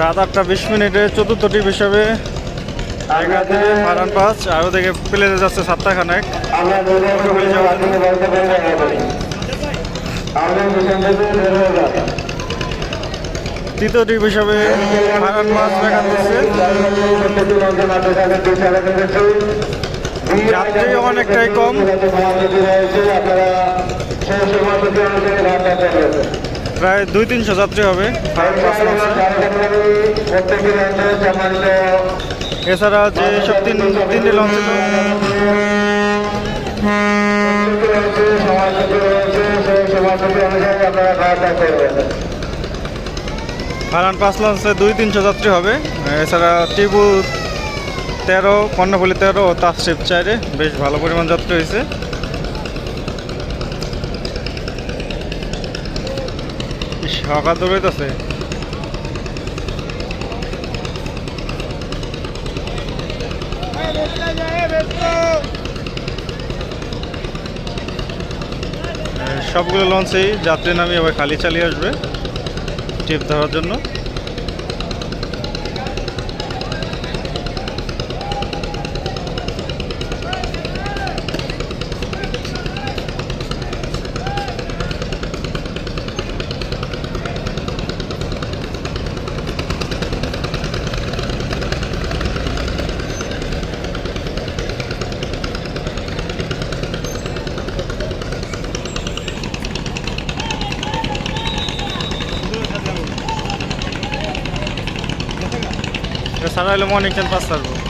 রাত আটটা বিশ মিনিটে চতুর্থ টিপ হিসাবে ফারান পাঁচ আর ওদিকে প্লেনে যাচ্ছে সাতটা খানেক। তৃতীয় টিপ হিসাবে ফারান পাঁচ দেখা দিচ্ছে যাত্রী অনেকটাই কম। প্রায় দুই তিনশো যাত্রী হবে। ফারান লঞ্চে এছাড়া যে সব তিন তিনটি লঞ্চ ফারান পাঁচ লঞ্চে দুই তিনশো যাত্রী হবে। এছাড়া টিবু তেরো, কর্ণফুলি তেরো ও তাসশিপ চাইরে বেশ ভালো পরিমাণ যাত্রী হয়েছে। সকাল দৌড়াইতেছে সবগুলো লঞ্চেই যাত্রী নামিয়ে আবার খালি চালিয়ে আসবে টিপ ধরার জন্য। সারা হলে মর্নিং ট্রেন পাস থাকব